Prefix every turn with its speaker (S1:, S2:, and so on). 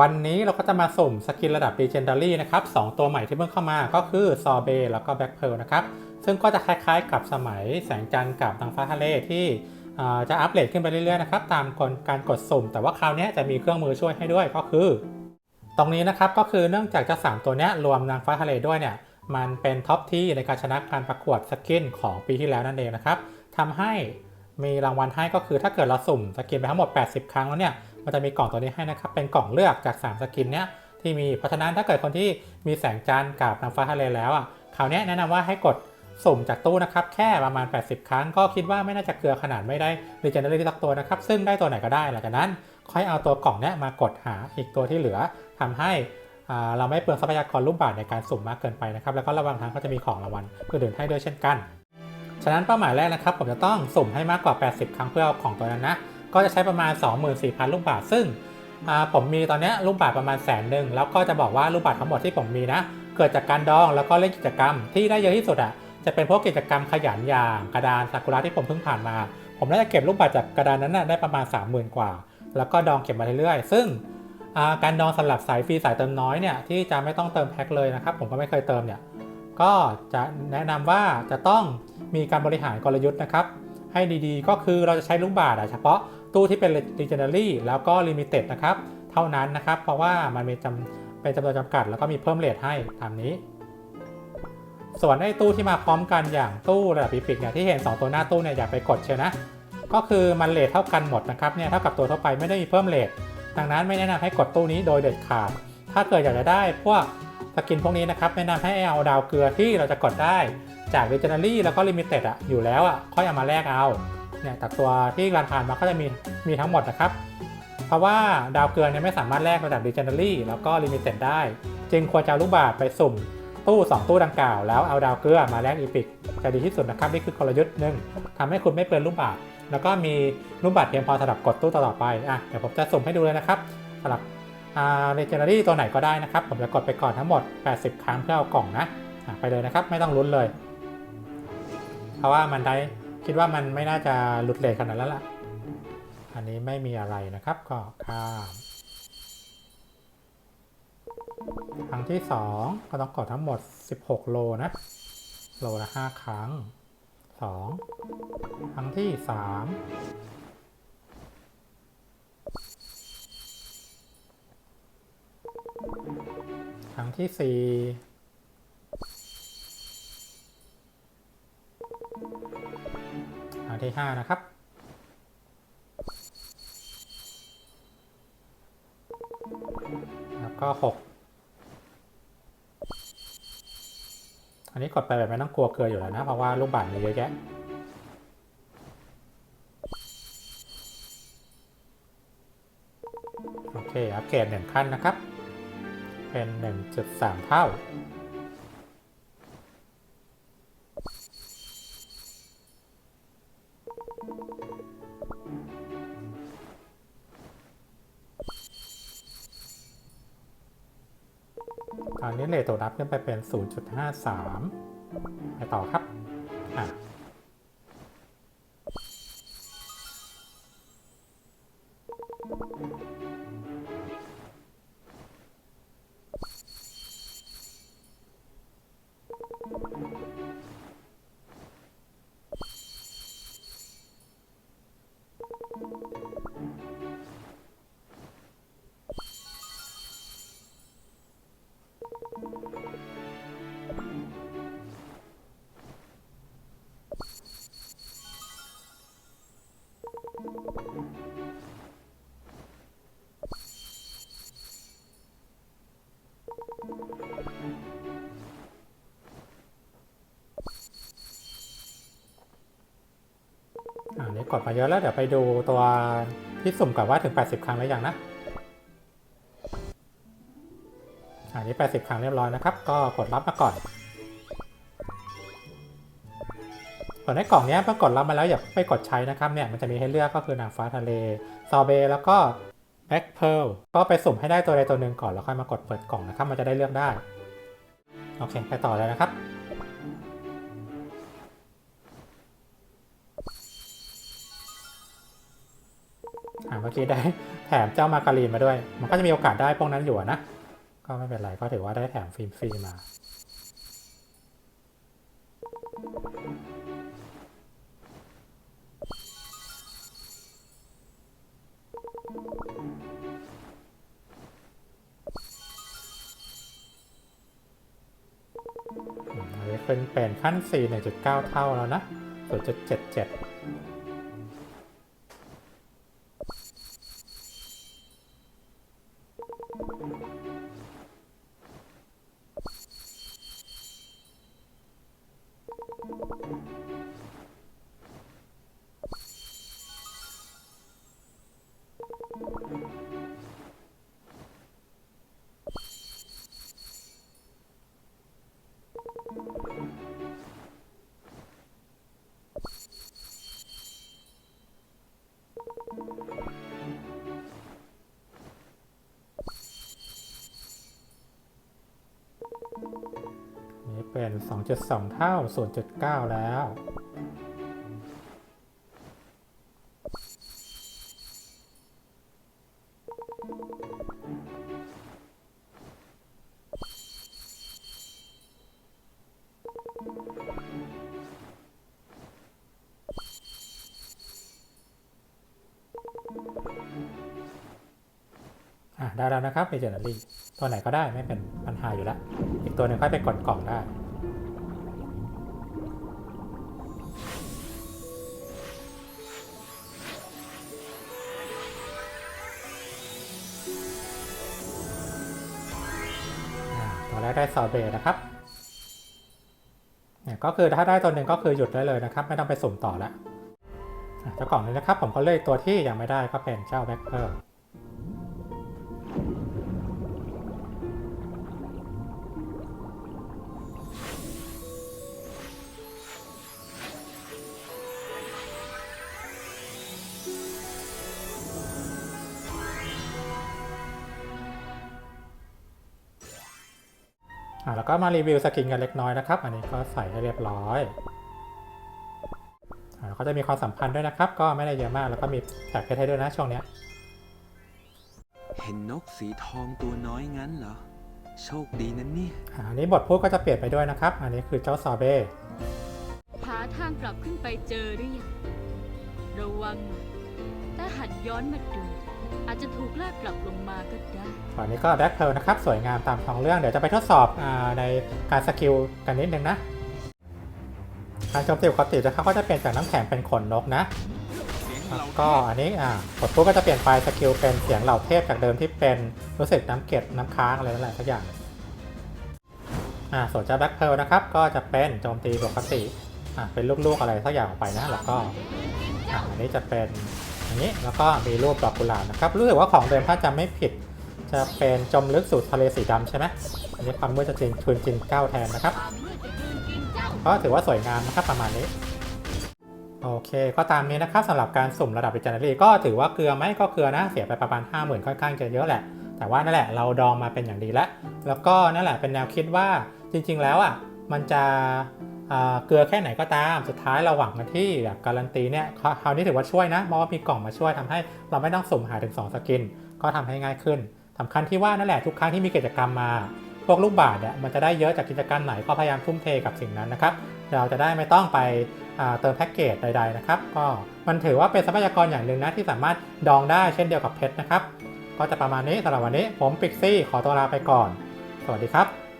S1: วันนี้เราก็จะมาสุ่มสกินระดับ Legendary นะครับสองตัวใหม่ที่เพิ่งเข้ามาก็คือ s o r b e แล้วก็ Black Pearl นะครับ ซึ่งก็จะคล้ายๆกับสมัยแสงจันทร์กับนางฟ้าทะเลที่จะอัปเดตขึ้นไปเรื่อยๆนะครับตามการกดสุ่ม แต่ว่าคราวนี้จะมีเครื่องมือช่วยให้ด้วยก็คือ ตรงนี้นะครับก็คือเนื่องจากจ้าสามตัวนี้รวมนางฟ้าทะเลด้วยเนี่ยมันเป็นท็อปที่ในการชนะการประกวดสกินของปีที่แล้วนั่นเองนะครับทำให้มีรางวัลให้ก็คือถ้าเกิดเราสุ่มสกินไปทั้งหมด 80 ครั้งแล้วเนี่ย มันจะมีกล่องตัวนี้ให้นะครับ เป็นกล่องเลือกจาก 3 สกินเนี้ยที่มี เพราะฉะนั้นถ้าเกิดคนที่มีแสงจันทร์กับนางฟ้าทะเลแล้วอะคราวนี้แนะนำว่าให้กดสุ่มจากตู้นะครับ แค่ประมาณ 80 ครั้ง ก็คิดว่าไม่น่าจะเกลือขนาดไม่ได้ Legendary สักตัวนะครับ ซึ่งได้ตัวไหนก็ได้หลังจากนั้น ค่อยเอาตัวกล่องเนี้ยมากดหาอีกตัวที่เหลือทำให้อ่าเราไม่เปลืองทรัพยากรรูปบาทในการสุ่มมากเกินไปนะครับ แล้วก็ระหว่างทางก็จะมีของรางวัลอื่นๆให้ด้วยเช่นกัน ฉะนั้นเป้าหมายแรกนะครับ ผมจะต้องสุ่มให้มากกว่า 80 ครั้งเพื่อเอาของตัวนั้นนะ ก็จะใช้ประมาณ 24,000 ลูกบาทซึ่งผมมีตอนนี้ลูกบาทประมาณแสนหนึ่งแล้วก็จะบอกว่าลูกบาททั้งหมดที่ผมมีนะ เกิดจากการดองแล้วก็เล่นกิจกรรมที่ได้เยอะที่สุดอะจะเป็นพวกกิจกรรมขยันอย่างกระดานซากุระที่ผมเพิ่งผ่านมา ผมน่าจะเก็บลูกบาทจากกระดานนั้นนะได้ประมาณ 30,000 กว่า แล้วก็ดองเก็บมาเรื่อยๆ ซึ่งการดองสำหรับสายฟรีสายเติมน้อยเนี่ยที่จะไม่ต้องเติมแพ็คเลยนะครับผมก็ไม่เคยเติมเนี่ยก็จะแนะนำว่าจะต้องมีการบริหารกลยุทธ์นะครับให้ดีๆ ก็คือเราจะใช้ลูกบาทเฉพาะ ตู้ที่เป็น Legendary แล้วก็ Limited นะครับ เท่านั้นนะครับ เพราะว่ามันมีจำเป็นจำนวนจำกัด แล้วก็มีเพิ่มเลทให้ตามนี้ ส่วนไอ้ตู้ที่มาพร้อมกันอย่างตู้ระดับปีปิกเนี่ยที่เห็น 2 ตัวหน้าตู้เนี่ยอย่าไปกดเชียวนะ ก็คือมันเลทเท่ากันหมดนะครับเนี่ยเท่ากับตัวทั่วไปไม่ได้มีเพิ่มเลทดังนั้นไม่แนะนำให้กดตู้นี้โดยเด็ดขาด ถ้าเกิดอยากจะได้พวกสกินพวกนี้นะครับแนะนำให้เอาดาวเกลือที่เราจะกดได้จาก Legendary แล้วก็ Limited อะอยู่แล้วอะค่อยเอามาแลกเอา เนี่ยจากตัวที่การผ่านมาก็จะมีมีทั้งหมดนะครับ เพราะว่าดาวเกลือเนี่ยไม่สามารถแลกระดับ Legendary แล้วก็ Limited ได้ จึงควรจะลูกบาศก์ไปสุ่มตู้ 2 ตู้ดังกล่าวแล้วเอาดาวเกลือมาแลกอีพิกจะดีที่สุดนะครับนี่คือกลยุทธ์หนึ่งทำให้คุณไม่เปลืองลูกบาศก์แล้วก็มีลูกบาศก์เพียงพอสำหรับกดตู้ต่อไป อะ เดี๋ยวผมจะสุ่มให้ดูเลยนะครับสำหรับอ่า Legendary ตัวไหนก็ได้นะครับ ผมจะกดไปก่อนทั้งหมด 80 ครั้งเพื่อเอากล่องนะอะไปเลยนะครับ ไม่ต้องลุ้นเลย เพราะว่ามันได้ คิดว่ามันไม่น่าจะหลุดเลทขนาดนั้นละอันนี้ไม่มีอะไรนะครับก็ข้ามครั้งที่ 2 ก็ต้องกดทั้งหมด 16 โลนะ โลละ 5 ครั้ง 2 ครั้งที่ 3ครั้งที่ 4 ที่ 5 นะครับ แล้วก็ 6 อันนี้กดไปแบบไม่ต้องกลัวเกลืออยู่แล้วนะ เพราะว่าลูกบาศก์มีเยอะแยะโอเคอัปเกรดหนึ่งขั้นนะครับ เป็น 1.3 เท่า อันนี้เลทตัวรับขึ้นไปเป็น 0.53 ไปต่อครับ อะ กดมาเยอะแล้วเดี๋ยวไปดูตัวที่สุ่มกับว่าถึง 80 ครั้งแล้วยังนะอันนี้ 80 ครั้งเรียบร้อยนะครับ ก็กดรับมาก่อนส่วนในกล่องนี้เมื่อกดรับมาแล้วอย่าไปกดใช้นะครับเนี่ยมันจะมีให้เลือกก็คือนางฟ้าทะเลซอเบแล้วก็แบ็คเพลก็ไปสุ่มให้ได้ตัวใดตัวหนึ่งก่อนแล้วค่อยมากดเปิดกล่องนะครับ มันจะได้เลือกได้ โอเค ไปต่อเลยนะครับ เมื่อกี้ได้แถมเจ้ามาการีนมาด้วย มันก็จะมีโอกาสได้พวกนั้นอยู่นะ ก็ไม่เป็นไรก็ถือว่าได้แถมฟรีๆมาอืมอันนี้เป็นเป็นขั้น 4 1.9 เท่าแล้วนะ0.77 นี่เป็น 2.2 เท่า0.9แล้ว ได้แล้วนะครับ l e g e n d a r y ตัวไหนก็ได้ไม่เป็นปัญหาอยู่แล้ว อีกตัวหนึ่งค่อยไปกดกล่องได้ตัวแรกได้ซอเบนะครับเนี่ยก็คือถ้าได้ตัวหนึ่งก็คือหยุดได้เลยนะครับ ไม่ต้องไปสุ่มต่อแล้วอะเจ้ากล่องนี้นะครับ ผมก็เลือกตัวที่ยังไม่ได้ก็เป็นเจ้าแบ็คเพิร์ะแล้วก็มารีวิวสกินกันเล็กน้อยนะครับ อันนี้ก็ใส่ให้เรียบร้อยอะแล้วก็จะมีความสัมพันธ์ด้วยนะครับ ก็ไม่ได้เยอะมาก แล้วก็มีแท็กเพชรให้ด้วยนะช่วงเนี้ย
S2: เห็นนกสีทองตัวน้อยงั้นเหรอ โชคดีนั้นเนี่ย
S1: อะอันนี้บทพูดก็จะเปลี่ยนไปด้วยนะครับ อันนี้คือเจ้าซอเบ้
S3: หาทางกลับขึ้นไปเจอหรือยังระวังหน่อยถ้าหันย้อนมาดู อาจจะถูกลากกลับลงมาก็ได้
S1: อันนี้ก็แบ็คเพลนะครับ สวยงามตามท้องเรื่อง เดี๋ยวจะไปทดสอบอในการสกิลกันนิดนึงนะ การโจมตีปกตินะครับก็จะเปลี่ยนจากน้ำแข็งเป็นขนนกนะแล้วก็อันนี้อ่าบทพูดก็จะเปลี่ยนไปสกิลเป็นเสียงเหล่าเทพจากเดิมที่เป็นรู้สึกน้ำเกล็ดน้ำค้างอะไรนั่นแหละสักอย่างอ่าส่วนเจ้าแบ็คเพลนะครับก็จะเป็นโจมตีปกติอ่าเป็นลูกๆอะไรสักอย่างออกไปนะ แล้วก็อ่าอันนี้จะเป็น อย่างนี้แล้วก็มีรูปดอกกุหลาบนะครับ รู้สึกว่าของเดิมถ้าจำไม่ผิด จะเป็นจมลึกสู่ทะเลสีดำใช่ไหมอันนี้ความมืดจะจริงทุนจินเก้าแทนนะครับ
S3: ก็
S1: ถือว่าสวยงามนะครับประมาณนี้ โอเคก็ตามนี้นะครับสำหรับการสุ่มระดับ Legendary ก็ถือว่าเกลือไหมก็เกลือนะเสียไปประมาณ 5 0,000ค่อนข้างจะเยอะแหละ แต่ว่านั่นแหละเราดองมาเป็นอย่างดีแล้ว แล้วก็นั่นแหละเป็นแนวคิดว่าจริง ๆ แล้วอะมันจะ เกลือแค่ไหนก็ตาม สุดท้ายเราหวังกันที่แบบการันตีเนี่ยคราวนี้ถือว่าช่วยนะเพราะว่ามีกล่องมาช่วยทำให้เราไม่ต้องสุ่มหาถึง 2 สกิน ก็ทำให้ง่ายขึ้นสำคัญที่ว่านั่นแหละทุกครั้งที่มีกิจกรรมมา พวกลูกบาศก์เนี่ยมันจะได้เยอะจากกิจกรรมไหนก็พยายามทุ่มเทกับสิ่งนั้นนะครับ เราจะได้ไม่ต้องไปเติมแพ็กเกจใดๆนะครับ ก็มันถือว่าเป็นทรัพยากรอย่างหนึ่งนะที่สามารถดองได้เช่นเดียวกับเพชรนะครับ ก็จะประมาณนี้สำหรับวันนี้ผมปิกซี่ขอตัวลาไปก่อน สวัสดีครับ